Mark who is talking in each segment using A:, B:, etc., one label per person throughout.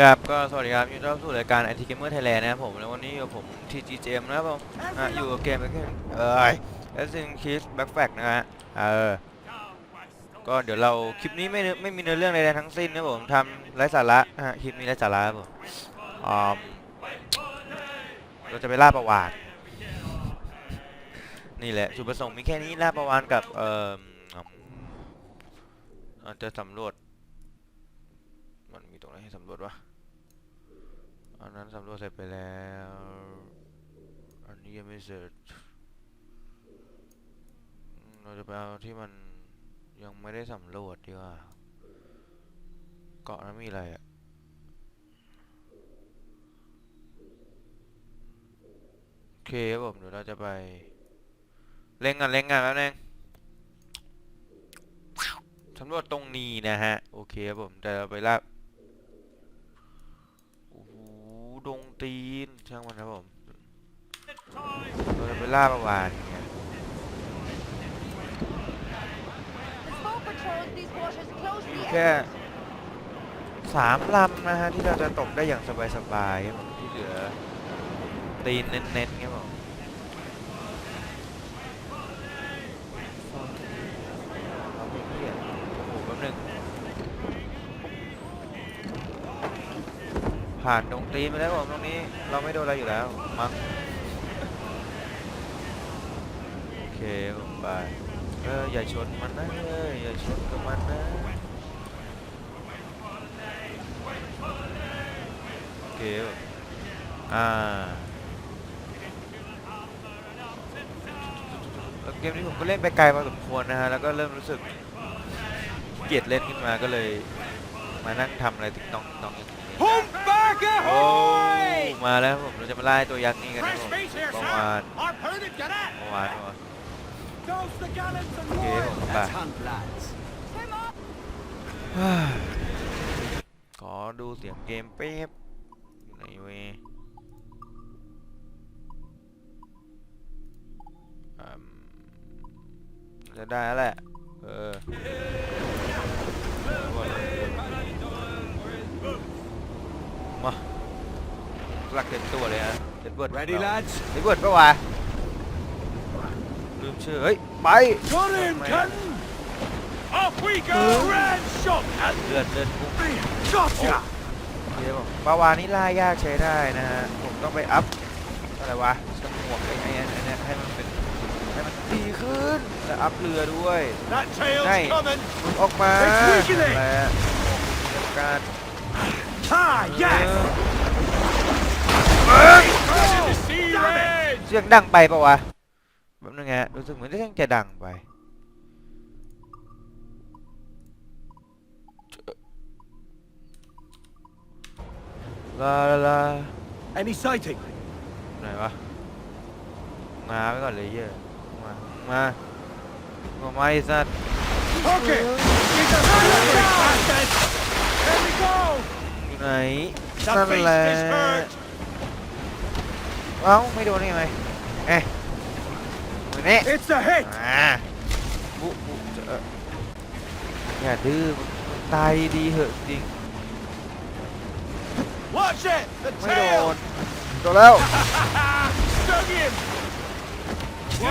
A: ครับก็สวัสดีครับยินดีต้อนรับสู่รายการ Anti Gamer Thailand นะครับผมแล้ววันนี้อยู่กับผม TGGM นะครับผมอะอยู่กับเกมเเอ้ย Assassin's Creed Backpack นะฮะเออก็เดี๋ยวเราคลิปนี้ไม่เนื้อไม่มีเนื้อเรื่องใดๆทั้งสิ้นนะครับผมทำไร้สาระนะฮะคลิปนี้ไร้สาระครับผมอ่าเราจะไปล่าประวัตินี่แหละจุดประสงค์มีแค่นี้ล่าประวัติกับเอ่ออ่าจะสำรวจมันมีตรงไหนให้สำรวจวะ อันนั้นสำรวจเสร็จไปแล้ว อันนี้ยังไม่เสร็จอเราจะไปเอาที่มันยังไม่ได้สำรวจดีกว่า เกาะนั้นมีอะไรอะโอเคครับผมเดี๋ยวเราจะไป เล่นกันเล่นกันแล้วนึงสำรวจตรงนี้นะฮะ โอเคครับผมแต่เราไปลาก โอ้โหดง ตีนช่างมันครับผมเราจะไปล่าประวานอย่างเงี้ย
B: The small patrols these waters close the
A: แค่
B: entrance.
A: สามลำนะฮะที่เราจะตกได้อย่างสบายๆครับผมที่เหลือตีนเน้นๆครับผมเอาไปเหี้ยโอ้โหแป๊บนึง ผ่านตรงตีนไปแล้วผมตรงนี้ เราไม่โดนอะไรอยู่แล้วมั้งโอเคผมไปเอออย่าชนมันนะเอ้ยอย่าชนกับมันนะโอเคอ่าเกมนี้ผมก็เล่นไปไกลพอสมควรนะฮะแล้วก็เริ่มรู้สึกเกลียดเล่นขึ้นมาก็เลยมานั่งทำอะไรติ๊กต้องติ๊กต้องอย่างนี้
C: Humberger
A: โอ้
C: ahoy!
A: มาแล้วผมเราจะมาไล่ตัวยักษ์นี่กันนะ
C: Fresh
A: ผม
C: meat here,
A: ประ
C: sir.
A: มาณ
C: Harpoon it, get it!
A: ประมาณประมาณ
C: Dose the gallants and
A: โอเค
C: more!
A: ผมไป
C: hand, lads.
B: Swim up.
A: ขอดูเสียงเกมเป๊บอยู่ไหนเว้ยอืมจะได้แล้วแหละเออ มาหลักเต็มตัวเลยฮะเด็ดเบิร์ด
C: Ready, lads?
A: เด็ดเบิร์ดปะวะลืมชื่อเฮ้ยไป
C: Got him,
A: Man.
C: Captain! Off we go! Grand shot!
A: เลือดเลือดพุ่ง
C: Gotcha!
A: เดี๋ยวผมปลาวานนี่ล่ายากใช้ได้นะฮะผมต้องไปอัพอะไรวะสมวกไอ้ไอ้ไอ้เนี่ยให้มันเป็นให้มันดีขึ้นแล้วอัพเรือด้วย
C: That tail's
A: Hey.
C: coming!
A: หลุดออกมา
C: It's weakening.
A: และจัดการ
C: Ah,
A: เอ
C: yes!
A: อ
C: Ready to see red!
A: เสียงดังไปปะวะแบบนึงฮะรู้สึกเหมือนจะจะดังไปลาลาลา
C: Any sighting?
A: ไหนวะมาไว้ก่อนเลยเหี้ยอะมามามาไอ้สัตว์
C: Okay!
A: ไหน
C: The
A: นั่นแหละ
C: beast is hurt!
A: เอ้าไม่โดนได้ไงเอ๊ะมือนี้
C: It's a hit!
A: อ่าบุบุเอ่ออย่าดื้อมึงตายดีเหอะจริง
C: Watch it! The
A: ไม่โด
C: tail!
A: นโดนแล้ว
C: Dug him!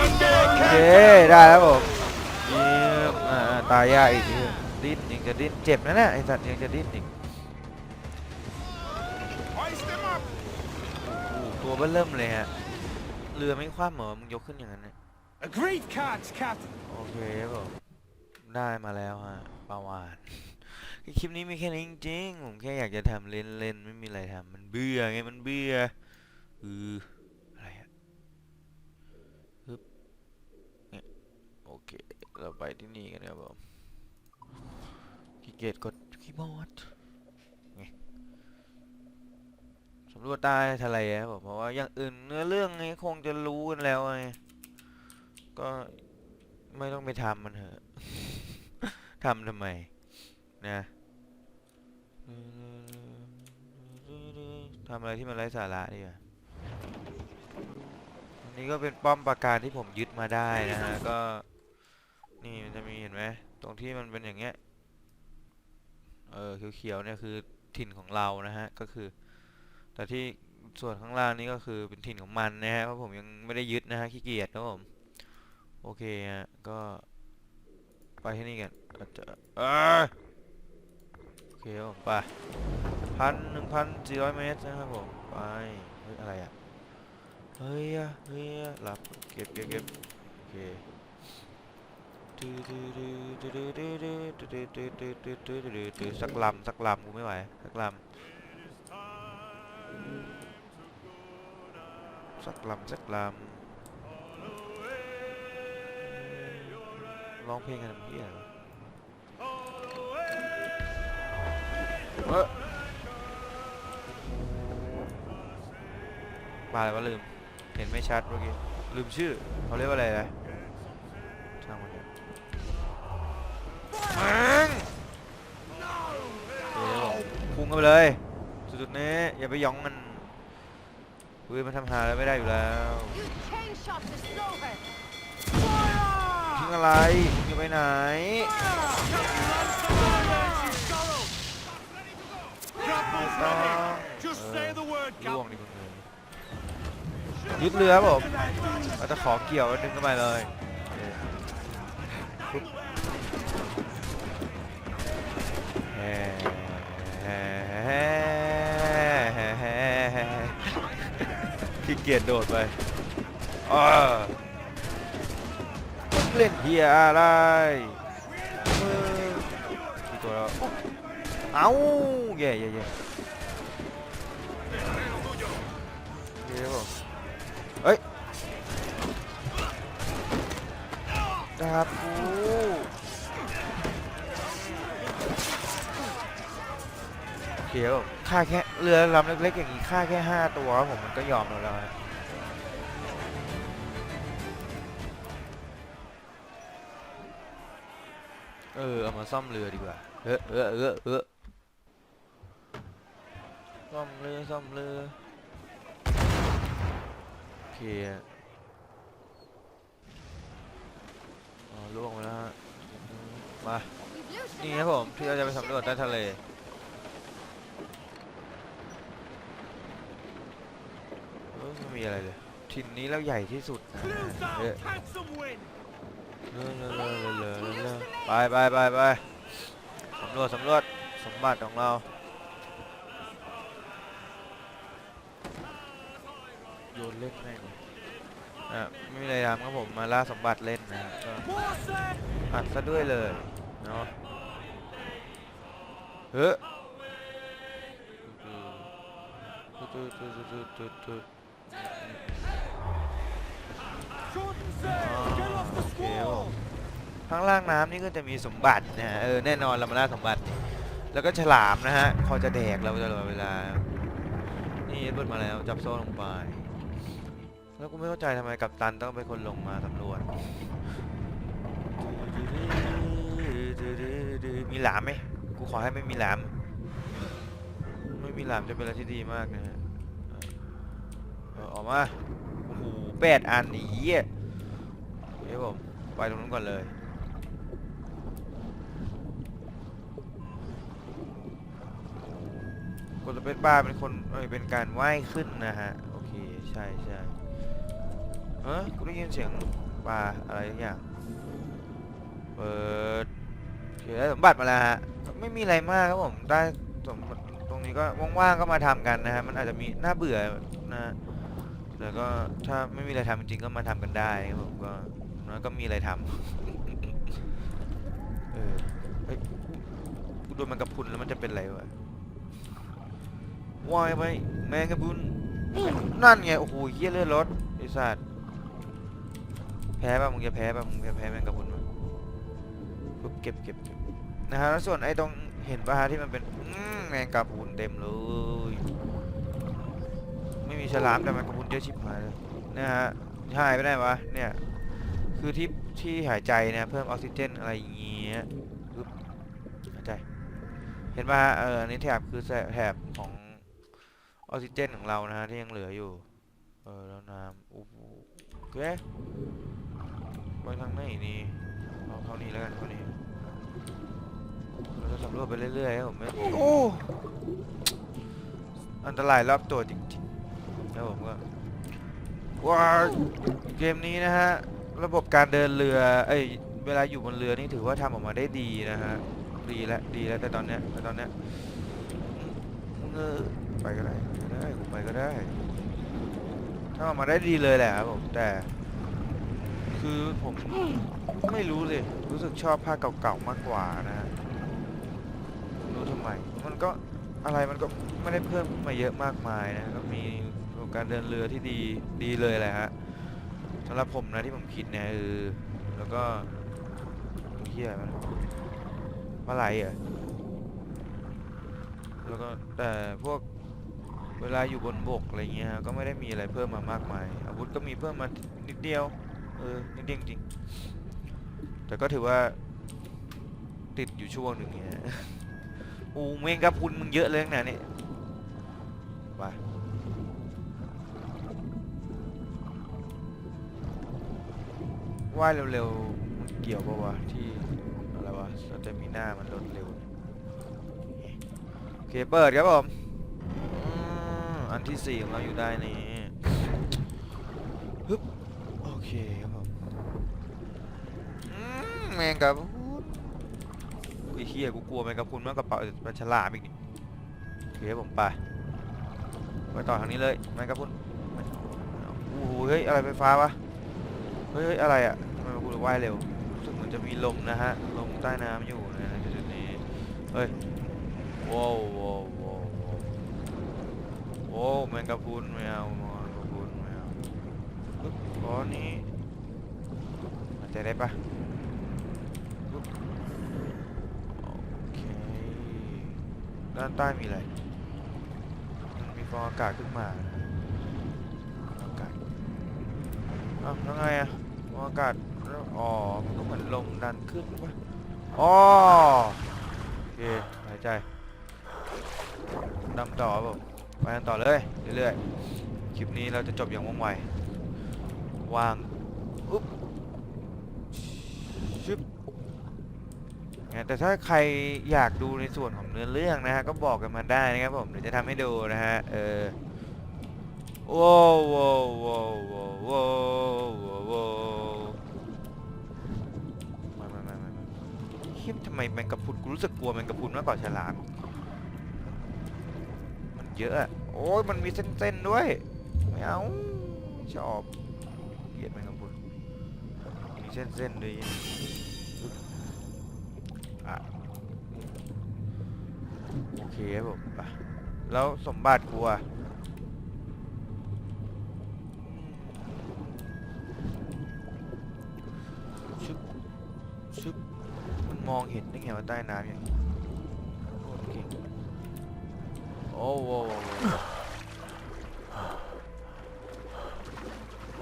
C: One day,
A: โอเค
C: Captain!
A: ได้แล้วผมเยี่ยมอ่าตายยากอีกทีดิ้นยังจะดิ้นเจ็บนะเนี่ยไอ้สัตว์ยังจะดิ้นอีก ตัวเบิ้ลเริ่มเลยฮะ เรือไม่คว่ำเหรอมึงยกขึ้นอย่างนั้นเนี่ย
C: Agreed catch, Captain.
A: โอเคครับผมได้มาแล้วฮะปลาวาน คลิปนี้มีแค่นี้จริงๆผมแค่อยากจะทำเล่นๆไม่มีอะไรทำมันเบื่อไงมันเบื่อเอออะไรอะฮึบเนี่ยโอเค เราไปที่นี่กันครับผมขี้เกียจกดคีย์บอร์ดไง สำรวจใต้ทะเลครับผมเพราะว่าอย่างอื่นเนื้อเรื่องนี้คงจะรู้กันแล้วไงก็ไม่ต้องไปทำมันเถอะทำทำไมนะทำอะไรที่มันไร้สาระดีกว่าอันนี้ก็เป็นป้อมปราการที่ผมยึดมาได้นะฮะก็ นี่มันจะมีเห็นไหมตรงที่มันเป็นอย่างเงี้ยเออเขียวๆเนี่ยคือถิ่นของเรานะฮะก็คือ แต่ที่ส่วนข้างล่างนี่ก็คือเป็นถิ่นของมันนะฮะเพราะผมยังไม่ได้ยึดนะฮะขี้เกียจนะผมโอเคฮะก็ไปที่นี่กันอาจจะเอ้ยโอเคผมไปพันหนึ่งพันสี่ร้อยเมตรนะครับผมไปเฮ้ยอะไรอะเฮ้ยอะเฮ้ยอะหลับเก็บเก็บเก็บโอเคสักลำสักลำกูไม่ไหวสักลำ สักลำสักลำร้องเพลงกันเพี้ยเหรอเอ้อมาอะไรวะลืม เห็นไม่ชัดเมื่อกี้ ลืมชื่อเขาเรียกว่าอะไรนะช่างมันเถอะแมงเดี๋ยวพุ่งเข้าไปเลยสุดๆนี้อย่าไปหยองมัน เฮ้ยมันทำหาแล้วไม่ได้อยู่แล้ว
B: You chain shot the Slover!
A: ทิ้งอะไรมึงจะไปไหน
C: Grapple
A: ต้อง
C: ready. Just
A: เอ
C: say
A: อ
C: the word,
A: ล่วง
C: Captain.
A: ดิมึงเลยยึดเรือครับผมเราจะขอเกี่ยวแล้วดึงเข้าไปเลยโอเคปุ๊บแฮ่แฮ่แฮ่แฮ่แฮ่แฮ่ขี้ เกียจโดดไปอ้าเล่นเฮียอะไรเออกี่ตัวแล้วเอ้าแย่แย่แย่เดี๋ยวเฮ้ยดาบกูเดี๋ยวค่าแค่ เรือลำเล็กๆอย่างนี้ค่าแค่ห้าตัวครับผมมันก็ยอมเราแล้วฮะเออเอามาซ่อมเรือดีกว่าเออเออเออเออซ่อมเรือซ่อมเรือโอเคอ๋อล่วงไปแล้วฮะมานี่ครับผมที่เราจะไปสำรวจใต้ทะเล ออไม่มีอะไรเลยทินนี้แล้วใหญ่ที่สุดนะเออเลอเลอเลอเลอเลอไปไปไปไปสำรวจสำรวจสมบัติของเราโยนเล่นแม่งอะไม่มีอะไรทำครับผมมาล่าสมบัติเล่นนะฮะก็อัดซะด้วยเลยเนาะเฮ้ย โอเคครับผมข้างล่างน้ำนี่ก็จะมีสมบัตินะฮะเออแน่นอนเรามาล่าสมบัติ แล้วก็ฉลามนะฮะคอยจะแดกเราตลอดเวลา นี่เบิดมาแล้วจับโซ่ลงไป แล้วกูไม่เข้าใจทำไมกัปตันต้องเป็นคนลงมาสำรวจ มีหลามไหมกูขอให้ไม่มีหลาม ไม่มีหลามจะเป็นอะไรที่ดีมากนะฮะ เออออกมา โอ้โหแปดอันหนีอะเดี๋ยวผมไปตรงนู้นก่อนเลยกดสเปซบาร์เป็นคนเอ้ยเป็นการว่ายขึ้นนะฮะ โอเค ใช่ใช่เฮ้ยกูได้ยินเสียงปลาอะไรอย่างเปิดเคได้สมบัติมาแล้วฮะ ไม่มีอะไรมากครับผม ได้สมบัติตรงนี้ก็ว่างๆก็มาทำกันนะฮะ มันอาจจะมีน่าเบื่อนะ ฮะแต่ก็ถ้าไม่มีอะไรทำจริงๆก็มาทำกันได้ครับผมก็แล้วก็มีอะไรทำเออเฮ้ยกูโดนมันกระพรุนแล้วมันจะเป็นอะไรวะว่ายไปแมงกระพรุนนั่นไงโอ้โหเฮี้ยเลือดรถไอ้สัตว์แพ้ป่ะมึงจะแพ้ป่ะมึงจะแพ้แมงกระพรุนป่ะปุ๊บเก็บเก็บเก็บนะฮะแล้วส่วนไอ้ตรงเห็นป่ะฮะที่มันเป็นอื้อแมงกระพรุนเต็มเลยไมีฉลามแต่แมงกระพุนเยอะชิบหายเลยนะฮะหายไปได้ปะเนี่ย คือที่ที่หายใจนะเพิ่มออกซิเจนอะไรอย่างเงี้ยปึ๊บหายใจ เห็นป่ะฮะเอออันนี้แถบคือแถบของออกซิเจนของเรานะฮะที่ยังเหลืออยู่ เออแล้วน้ำโอ้โหโอเคไปทางไหนนี่เอาเท่านี้แล้วกันเท่านี้เราจะสำรวจไปเรื่อยๆครับผมโอ้อันตรายรอบตัวจริง แล้วผมก็ว้าเกมนี้นะฮะ ระบบการเดินเรือเอ้ยเวลาอยู่บนเรือนี่ถือว่าทำออกมาได้ดีนะฮะ ดีแล้วดีแล้วแต่ตอนเนี้ยแต่ตอนเนี้ยเออไปก็ได้ไปก็ได้ผมไปก็ได้ทำออกมาได้ดีเลยแหละครับผมแต่คือผมไม่รู้เลยรู้สึกชอบภาคเก่าๆมากกว่านะรู้ทำไม มันก็อะไรมันก็ไม่ได้เพิ่มมาเยอะมากมายนะก็มี การเดินเรือที่ดีดีเลยแหละฮะสำหรับผมนะที่ผมคิดเนี่ยเออแล้วก็เฮียมันปลาไหลเหรอแล้วก็แต่พวกเวลาอยู่บนบกอะไรเงี้ยฮะก็ไม่ได้มีอะไรเพิ่มมามากมาย อาวุธก็มีเพิ่มมานิดเดียวเออนิดเดียวจริงแต่ก็ถือว่าติดอยู่ช่วงหนึ่งเนี่ยอ้เมงกะพรุนมึงเยอะเลยนะเนี่ย ว่ายเร็วๆมันเกี่ยวปะวะที่อะไรวะสเตมิน่ามันลดเร็วโอเคเปิดครับผมอันที่สี่ของเราอยู่ได้นี่ฮึบโอเคครับผมแมงกะพรุนอุ้ยเฮียกูกลัวแมงกะพรุนมากกว่าเปล่าปลาฉลามอีกนี่โอเคผมไปไปต่อทางนี้เลยแมงกะพรุนโอ้โหเฮ้ยอะไรไฟฟ้าวะ เฮ้ยอะไรอะทำไมกูว่ายเร็วรู้สึกเหมือนจะมีลมนะฮะลมใต้น้ำอยู่นะจุดนี้เฮ้ยว้าวว้าวว้าวโอ้แมงกะพรุนไม่เอาแมงกะพรุนไม่เอาปึ๊บอ๋อนี้หายใจได้ปะปุ๊บโอเคด้านใต้มีอะไรมันมีฟองอากาศขึ้นมาอากาศอ้าวแล้วไงอะ อากาศอ๋อมันก็เหมือนลมดันขึ้นปะอ๋อโอเคหายใจดำต่อผมไปกันต่อเลยเรื่อยๆคลิปนี้เราจะจบอย่างว่องไววางอุ๊บชึบนะแต่ถ้าใครอยากดูในส่วนของเนื้อเรื่องนะฮะก็บอกกันมาได้นะครับผมเดี๋ยวจะทำให้ดูนะฮะเออโว้วโว้โว้โว้โว้ ไมแมงกะพรุนกูรู้สึกกลัวแมงกะพรุนมากกว่าฉลามมันเยอะโอ้ยมันมีเส้นๆด้วยไม่เอาชอบเกลียดแมงกะพรุนมีเส้นๆด้วยอะโอเคครับผมไปแล้วสมบัติกูอะ มองเห็นได้ไงว่าใต้น้ำอย่างโอเคโอ้โห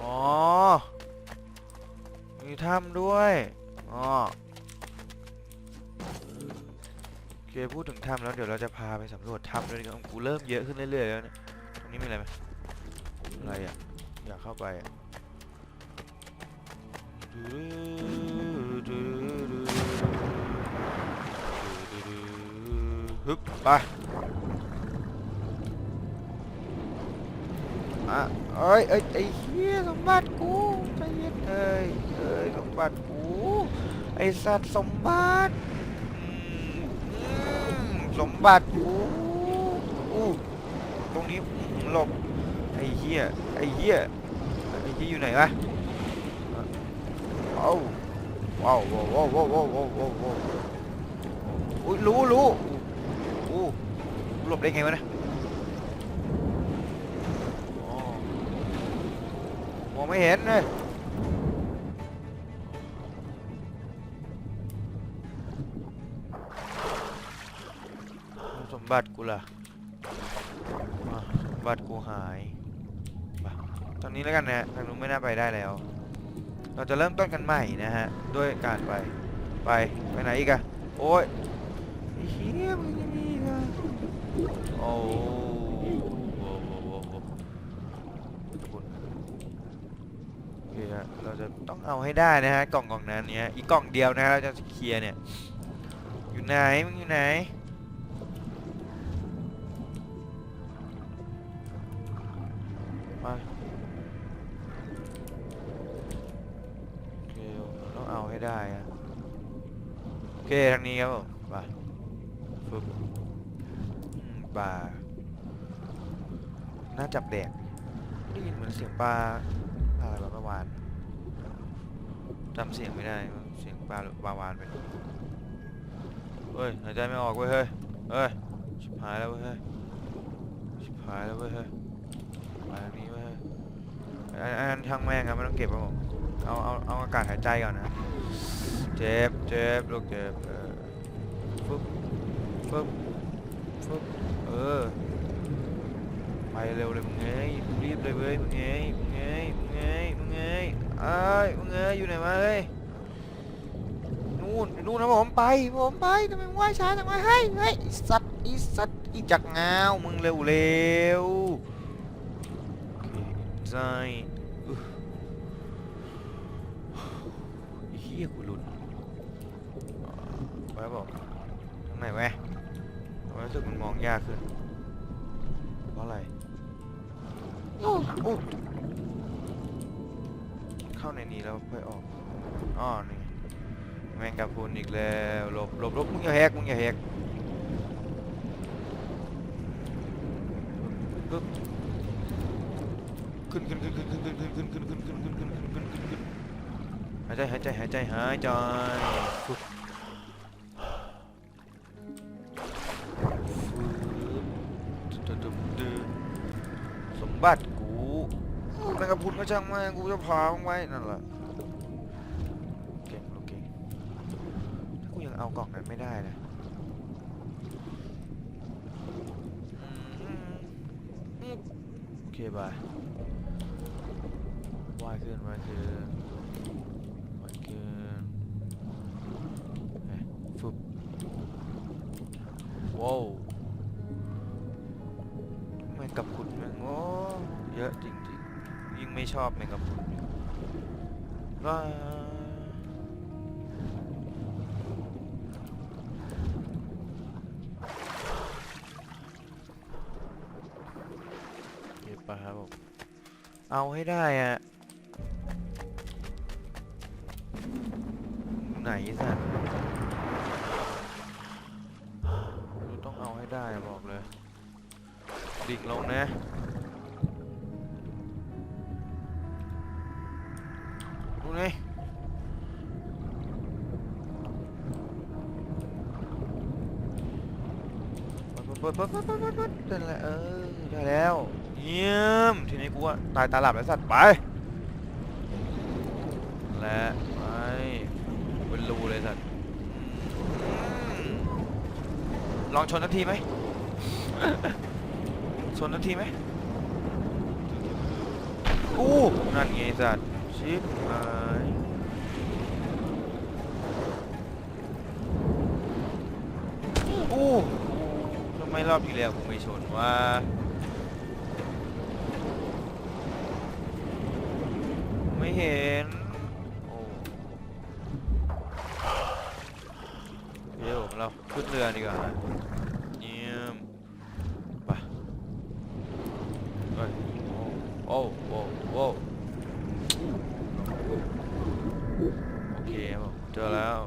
A: อ๋อมีถ้ำด้วยอ๋อโอเคพูดถึงถ้ำแล้วเดี๋ยวเราจะพาไปสำรวจถ้ำด้วยกว่ากูเริ่มเยอะขึ้นเรื่อยๆแล้วเนี่ยตรงนี้มีอะไรไหมอะไรอะอยากเข้าไปอะ ฮึบไปอะเอ้ยเอ้ยไอ้เฮี้ยสมบัติกูใจเย็นเอ้ยเอ้ยสมบัติกูไอ้สัตว์สมบัติสมบัติกูอู้ตรงนี้หลบไอ้เฮี้ยไอ้เฮี้ยไอ้เฮี้ยอยู่ไหนวะเอาว้าวว้าวว้าวว้าวว้าวว้าวอ้ยรู้รู้ อ้หลบได้ไงวะนะมองไม่เห็นเลยสมบัติกูล่ะสมบัติกูหายไปตอนนี้แล้วกันนะทางนู้นไม่น่าไปได้แล้ว เราจะเริ่มต้นกันใหม่นะฮะ ด้วยการไป ไป ไปไหนอีกอะโอ้ยเฮียมันยัง โอ้โหโอเคฮะเราจะต้องเอาให้ได้นะฮะกล่องกล่องนั้นเนี้ยอีกกล่องเดียวนะฮะเราจะเคลียร์เนี่ยอยู่ไหนมึงอยู่ไหนไปโอเคต้องเอาให้ได้อะโอเคทางนี้ครับผมไปฟึบ อืมป่าน่าจับแดกได้ยินเหมือนเสียงปลาอะไรแบบประวานจำเสียงไม่ได้ เสียงปลาหรือปลาวานเป็นเฮ้ยหายใจไม่ออกเว้ยเฮ้ยเฮ้ยชิบหายแล้วเว้ยเฮ้ยชิบหายแล้วเว้ยเฮ้ยมาทางนี้เว้ยอันนั้นช่างแม่งครับไม่ต้องเก็บครับผมเอาเอาเอาอากาศหายใจก่อนนะ เจ็บเจ็บลูกเจ็บเออฟึบฟึบฟึบ เออ ไปเร็วเลยมึงเอ้ยรีบเลยเว้ยมึงเอ้ยมึงเอ้ยมึงเอ้ยมึงเอ้ยเอ้มึงเอ้ยอยู่ไหนมาเอ้ยนู่นนู่นนะผมไปผมไปทำไมมึงว่ายช้าจังวะเฮ้ยเฮ้ยสัตว์อีสัตว์อีจักงาวมึงเร็วเร็วใจเฮียกูหลุดไปบอกทางไหนวะ สึกมันมองยากขึ้นเพราะอะไรโอ้โอ้เข้าในนี้แล้วค่อยออกอ๋อนี่แมงกะพรุนอีกแล้วหลบหลบหลบมึงอย่าแหกมึงอย่าแหกปึ๊บขึ้นขึ้นขึ้นขึ้นขึ้นขึ้นขึ้นขึ้นขึ้นขึ้นขึ้นขึ้นขึ้นขึ้นขึ้นขึ้นขึ้นหายใจหายใจหายใจหายใจ ฟึบฟึบสมบัติกูแมงกะพรุนก็ช่างแม่กูจะพามึงไว้นั่นแหละเก่งลูกเก่งถ้ากูยังเอากล่องนั้นไม่ได้นะโอเคบายว่ายขึ้นว่ายขึ้นว่ายขึ้นเฮ้ยฟึบว้าว ชอบแมงกับคุณว้าเก็บปะครับผมเอาให้ได้อะไหนสัตว์กูต้องเอาให้ได้บอกเลย ดิ่งลงนะ ปิดเปิดเปิดเปิดเปิดเปิดได้แล้วเออได้แล้วเยี่ยมทีนี้กูว่าตายตาหลับแล้วสัตว์ไป และไปเป็นรูเลยสัตว์อืมลองชนทักทีไหม ชนทักทีไหมอู้นั่นไงสัตว์ชิบหายอู้ทำไม รอบที่แล้วกูไม่ชนวะไม่เห็นโอ้เดี๋ยวผมเราขึ้นเรือดีกว่าฮะเยี่ยมไปเฮ้ยโอ้โอ้โอ้โอ้โอเคครับผมเจอแล้ว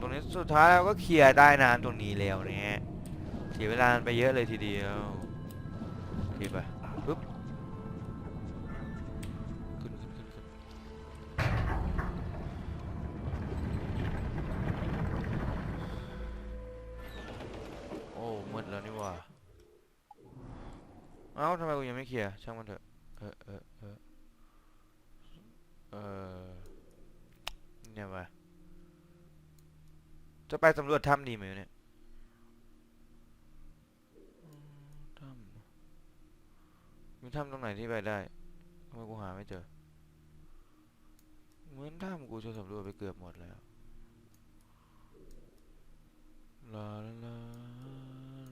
A: ตรงนี้สุดท้ายเราก็เคลียร์ได้น้ำตรงนี้แล้วเนี่ย เสียเวลาไปเยอะเลยทีเดียวโอเคไปปึ๊บขึ้นขึ้นขึ้นขึ้นโอ้มืดแล้วนี่ว่าเอ้าทำไมกูยังไม่เคลียร์ช่างมันเถอะเออเออเออเออเนี่ยวะจะไปสำรวจถ้ำดีไหมเนี่ยอืมถ้ำ มีถ้ำตรงไหนที่ไปได้ทำไมกูหาไม่เจอ เหมือนถ้ำกูจะสำรวจไปเกือบหมดแล้วลาลา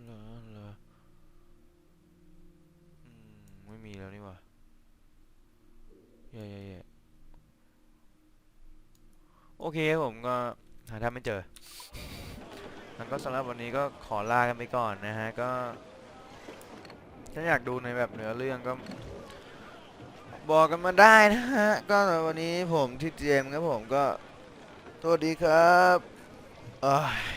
A: ลาลาอืมไม่มีแล้วนี่หว่าแย่แย่แย่โอเคผมก็หาทางไม่เจอแล้วก็สำหรับวันนี้ก็ขอลากันไปก่อนนะฮะก็ ถ้าอยากดูในแบบเนื้อเรื่องก็ บอกกันมาได้นะฮะ ก็วันนี้ผมที่เจมครับผมก็ โทษดีครับเอ้ย